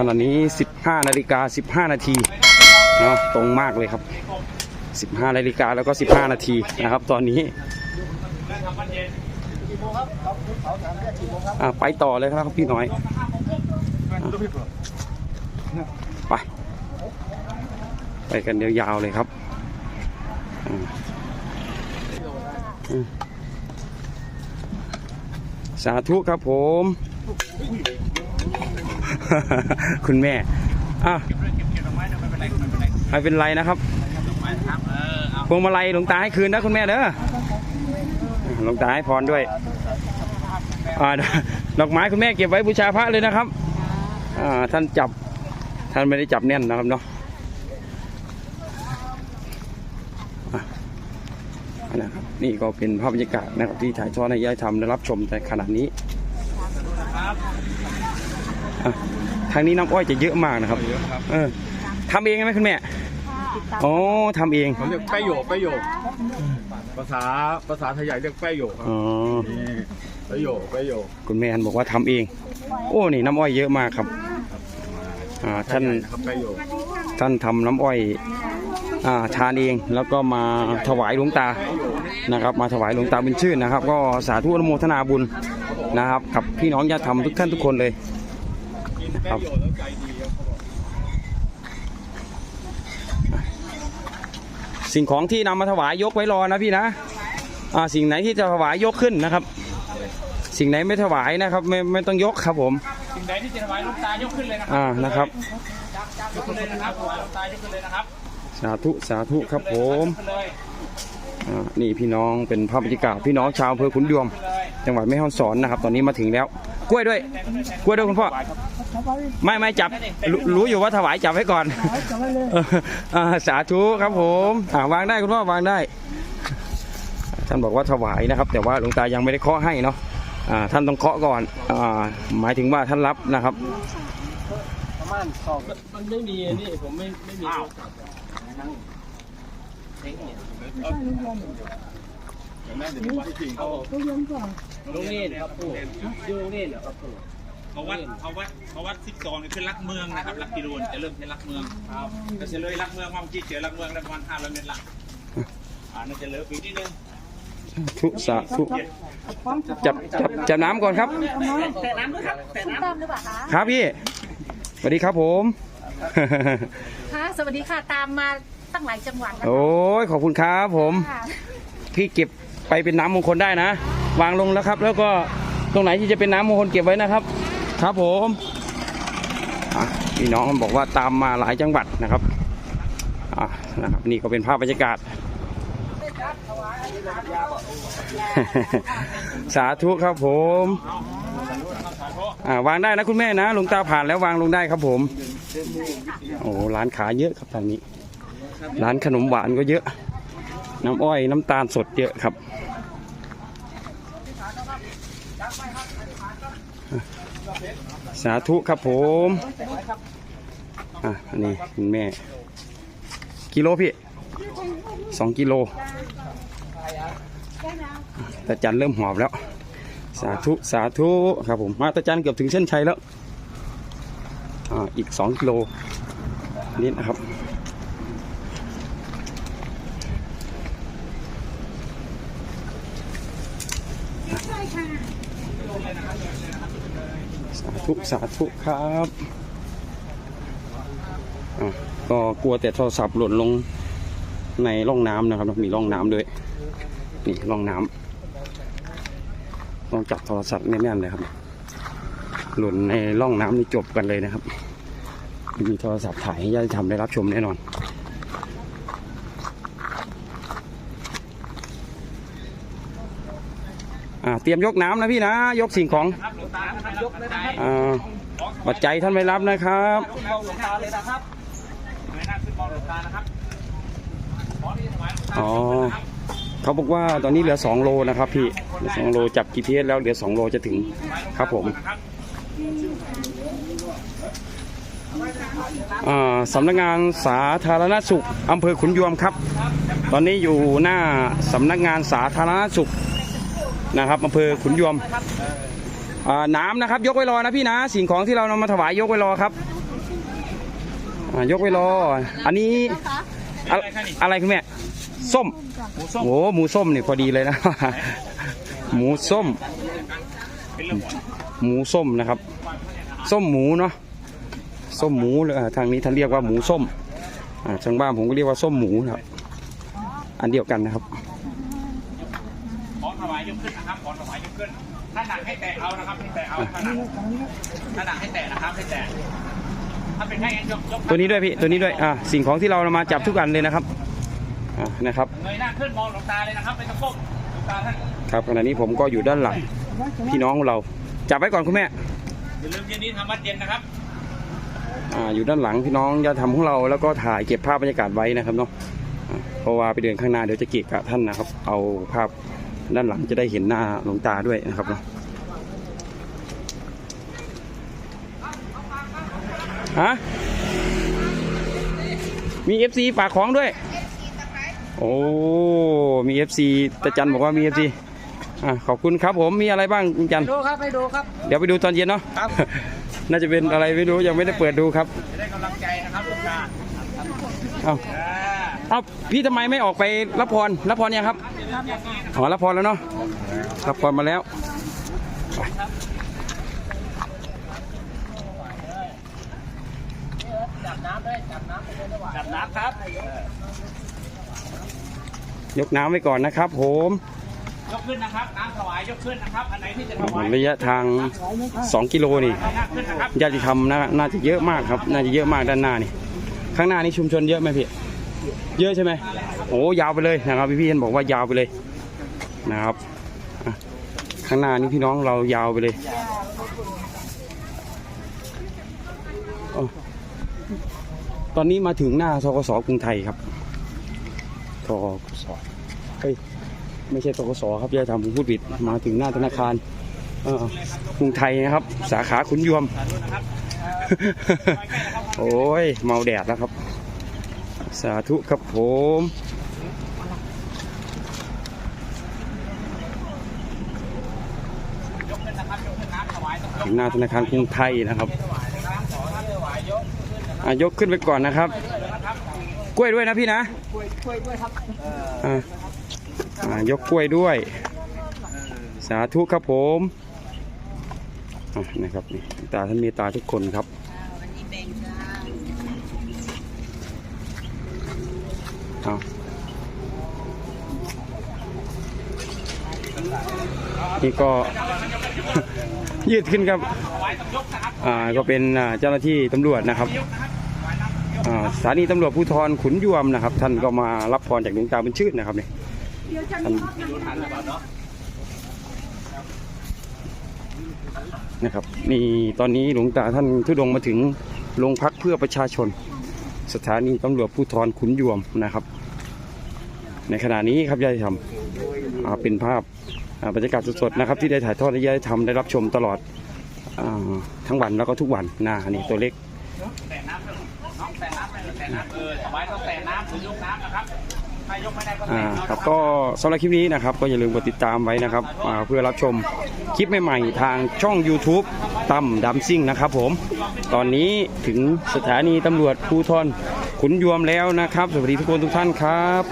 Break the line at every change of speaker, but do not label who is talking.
ขณะนี้ 15 นาฬิกา 15 นาทีเนาะตรงมากเลยครับ 15 นาฬิกาแล้วก็ 15 นาทีนะครับ ตอนนี้ไปต่อเลยครับพี่น้อยอไปไปกันยาวๆเลยครับสาธุครับผม คุณแม่อะไม่เป็นไรนะครับพวงมาลัยหลวงตาให้คืนนะคุณแม่เด้อหลวงตาให้พรด้วยดอกไม้คุณแม่เก็บไว้บูชาพระเลยนะครับอ่าท่านจับท่านไม่ได้จับแน่นนะครับเนาะนะครับนี่ก็เป็นภาพบรรยากาศนะครับที่ถ่ายทอดให้ญาติธรรมได้รับชมในขณะนี้ ทางนี้น้ำอ้อยจะเยอะมากนะครับ
เยอะครับ
เออทำเองไหมคุณแม่อ๋อทำเอง
เขาเรียกแป้โยกแป้โยกภาษาภาษาไทยใหญ่เรียกแป้โยกครับ
อ๋อ
นี่แป้โยกแป้โยก
คุณแม่บอกว่าทำเอง โอ้นี่น้ำอ้อยเยอะมากครับอ่าท่าน
นะครับแป้โยก
ท่านทำน้ำอ้อยอ่าทานเองแล้วก็มาถวายหลวงตานะครับ มาถวายหลวงตาบุญชื่นนะครับ ก็สาธุอนุโมทนาบุญนะครับ กับพี่น้องญาติธรรมทุกท่านทุกคนเลย
ครับ
สิ่งของที่นำมาถวายยกไว้รอนะพี่นะอ่าสิ่งไหนที่จะถวายยกขึ้นนะครับ สิ่งไหนไม่ถวายนะครับ ไม่ไม่ต้องยกครับผม
สิ่งใดที่จะถวายหลวงตายกขึ้นเลยนะครับ
อ่านะครับ
ยกขึ้นเลยนะครับถวายหลวงตายกขึ้นเลยนะครับ
สาธุสาธุครับผม
ขึ้นเลย
อ่านี่พี่น้องเป็นภาพบรรยากาศพี่น้องชาวอำเภอขุนยวม จังหวัดแม่ฮ่องสอนนะครับ ตอนนี้มาถึงแล้ว กล้วยด้วย กล้วยด้วยคุณพ่อ ไม่ไม่จับรู้รู้อยู่ว่าถวายจับไว้ก่อนเอออ่าสาธุครับผมอ่าวางได้คุณพ่อวางได้ ท่านบอกว่าถวายนะครับ แต่ว่าหลวงตายังไม่ได้เคาะให้เนาะอ่าท่านต้องเคาะก่อนอ่าหมายถึงว่าท่านรับนะครับ
มันไม่มีนี่ผมไม่ไม่มี
แม่เดี๋ยวว่าจริงเขา
ลุงนี่นะครับปู่ยูลุงนี่นะครับปู่
เขาวัดเขาวัดเขาวัดสิบสองนี่คือรักเมืองนะครับรักกิโลนจะเริ่มที่รักเมืองครับก็จะเลยรักเมืองมาเมื่อกี้เจอรักเมืองได้ประมาณห้าร้อยเมตรละอ่าน่าจะเหลือปีนิดนึง
ทุสาธุจับจับจับน้ำก่อนครับ
แต่น้ำด้วยครับแต่น้
ตามหรือเปล่าคะ
ครับพี่สวัสดีครับผม
คะสวัสดีค่ะตามมาตั้งหลายจังหวัดนะ
โอ้ยขอบคุณครับผม
ค่ะ
พี่เก็บ ไปเป็นน้ำมงคลได้นะ วางลงแล้วครับ แล้วก็ตรงไหนที่จะเป็นน้ำมงคลเก็บไว้นะครับ ครับผมพี่น้องบอกว่าตามมาหลายจังหวัดนะครับอะนะครับนี่ก็เป็นภาพบรรยากาศ สาธุครับผมวางได้นะคุณแม่นะหลวงตาผ่านแล้ววางลงได้ครับผม โอ้ร้านขายเยอะครับทางนี้ ร้านขนมหวานก็เยอะ น้ำอ้อยน้ำตาลสดเยอะครับ สาธุครับผมอะอันนี้คุณแม่ กิโลพี่สองกิโลตาจันเริ่มหอบแล้ว สาธุสาธุครับผมมาตาจันเกือบถึงเส้นชัยแล้วอ่าอีกสองกิโลนี่นะครับ สาธุสาธุครับก็กลัวแต่โทรศัพท์หล่นลงในร่องน้ำนะครับ มีร่องน้ำด้วย นี่ร่องน้ำต้องจับโทรศัพท์แน่นๆเลยครับ หล่นในร่องน้ำนี่จบกันเลยนะครับ มีโทรศัพท์ถ่ายให้ญาติธรรมได้รับชมแน่นอน อ่า เตรียมยกน้ำนะพี่นะ ยกสิ่งของำ
ครับหลวงตานะครับยกเลยนะครับ
อ่าปัจจัยท่านไม่รับนะครับ
ขึ้นเบาหลวงตาเลยนะครับไม่น่าขึ้นเบาหลวงตานะครับขอที่ถวายหลวงตา
อ๋อเขาบอกว่าตอนนี้เหลือ2โลนะครับพี่เหลือ2โลจับ GPS แล้วเหลือ2โลจะถึงครับผมอ่าสำนักงานสาธารณสุขอำเภอขุนยวมครับ ตอนนี้อยู่หน้าสำนักงานสาธารณสุข นะครับอำเภอขุนยวมน้ำนะครับ ยกไว้รอนะพี่นะ สิ่งของที่เรานำมาถวายยกไว้รอครับยกไว้รอ อันนี้อะไรคุณแม่ส้มโอ้หมูส้มนี่พอดีเลยนะ หมูส้ม
หมู
ส้มนะครับ ส้มหมูเนาะส้มหมูเลยทางนี้ท่านเรียกว่าหมูส้มทางบ้านผมก็เรียกว่าส้มหมูนะครับ อันเดียวกันนะครับ
ของถวายยกขึ้นนะครับ ของถวายยกขึ้น ถ้าหนักให้แตะเอานะครับให้แตะเอาถ้าหนักถ้าหนักให้แตะนะครับให้แตะถ้าเป็นแค่ยกยก
ตัวนี้ด้วยพี่ตัวนี้ด้วยอ่าสิ่งของที่เรามาจับทุกอันเลยนะครับอ่านะครับ
เงยหน้าขึ้นมองหลวงตาเลยนะครับไม่ต้องก้มหลวงตาท่าน
ครับขณะนี้ผมก็อยู่ด้านหลังพี่น้องของเราจับไว้ก่อนคุณแม่
อย่าลืมเย็นนี้ทำวัดเย็นนะครับ
อ่าอยู่ด้านหลังพี่น้องญาติธรรมของเราแล้วก็ถ่ายเก็บภาพบรรยากาศไว้นะครับเนาะอ่าเพราะว่าไปเดินข้างหน้าเดี๋ยวจะเกะกะท่านนะครับ เอาภาพ ด้านหลังจะได้เห็นหน้าหลวงตาด้วยนะครับเนาะฮะมี FC ฝากของด้วย โอ้ มี FC ตาจันบอกว่ามี FC อะขอบคุณครับผมมีอะไรบ้างคุณจัน
ดูครับไปดูครับ
เดี๋ยวไปดูตอนเย็นเนาะ
ครับ
น่าจะเป็นอะไรไม่รู้ยังไม่ได้เปิดดูครับ
จะได้กำลังใจนะครับหลวงตา
เอา
อ่า
เอาพี่ทำไมไม่ออกไปรับพรรับพรยังครับ อ๋อรับพรแล้วเนาะรับพรมาแล้วไป
จับน้ำด้วยจับน้ำไปเลยดีกว่า
จับน้ำครับ
ยกน้ำไว้ก่อนนะครับผม
ยกขึ้นนะครับน้ำถวายยกขึ้นนะครับอันไหนที่จะถวาย
ระยะทาง 2 กิโลนี่
หน้าขึ้นนะครับ
ญาติธรรมน่าน่าจะเยอะมากครับ น่าจะเยอะมากด้านหน้านี่ ข้างหน้านี่ชุมชนเยอะไหมพี่ เยอะใช่ไหมโอ้ยาวไปเลยนะครับพี่พี่เห็นบอกว่ายาวไปเลยนะครับข้างหน้านี่พี่น้องเรายาวไปเลยอตอนนี้มาถึงหน้าทกสกรุงไทยครับทกสเฮ้ยไม่ใช่ทกสครับย่าทำผมพูดผิดมาถึงหน้าธนาคารกรุงไทยนะครับ สาขาขุนยวม โอ้ยเมาแดดแล้วครับ สาธุครับผม
ยกขึ้นนะครับยกขึ้นน้ำถวายต้องยก
ถึงหน้าธนาคารกรุงไทยนะครับอะยกขึ้นไปก่อนนะครับ กล้วยด้วยนะพี่นะกล้วยกล้วยด้วยครับอ่าอ่ายกกล้วยด้วย สาธุครับผมอะนะครับนี่ตาท่านเมตตาทุกคนครับ เอานี่ก็ ยืดขึ้นครับ อ่าก็เป็นเจ้าหน้าที่ตำรวจนะครับสถานีตำรวจภูธรขุนยวมนะครับ ท่านก็มารับพรจากหลวงตาบุญชื่นนะครับเนี่ยท่านนะครับนี่ตอนนี้หลวงตาท่านทุดงมาถึงโรงพักเพื่อประชาชน สถานีตำรวจภูธรขุนยวมนะครับ ในขณะนี้ครับญาติธรรมอ่าเป็นภาพอ่าบรรยากาศสดๆนะครับที่ได้ถ่ายทอดให้ญาติธรรมได้รับชมตลอดอทั้งวันแล้วก็ทุกวันนะนี่ตัวเล็ก
แต่น้ำเถอะน้องแต่น้ำเลยแต่น้ำเออถวายต้องแต่น้ำหรือยกน้ำนะครับถ้ยกไม่ได้ก็
อ่า
แต่า
ครับก็สำหรับคลิปนี้นะครับ ก็อย่าลืมกดติดตามไว้นะครับเพื่อรับชมคลิปใหม่ๆ ทางช่อง YouTube ตั้มดัมซิ่งนะครับผม ตอนนี้ถึงสถานีตำรวจภูทรขุนยวมแล้วนะครับ สวัสดีทุกคนทุกท่านครับ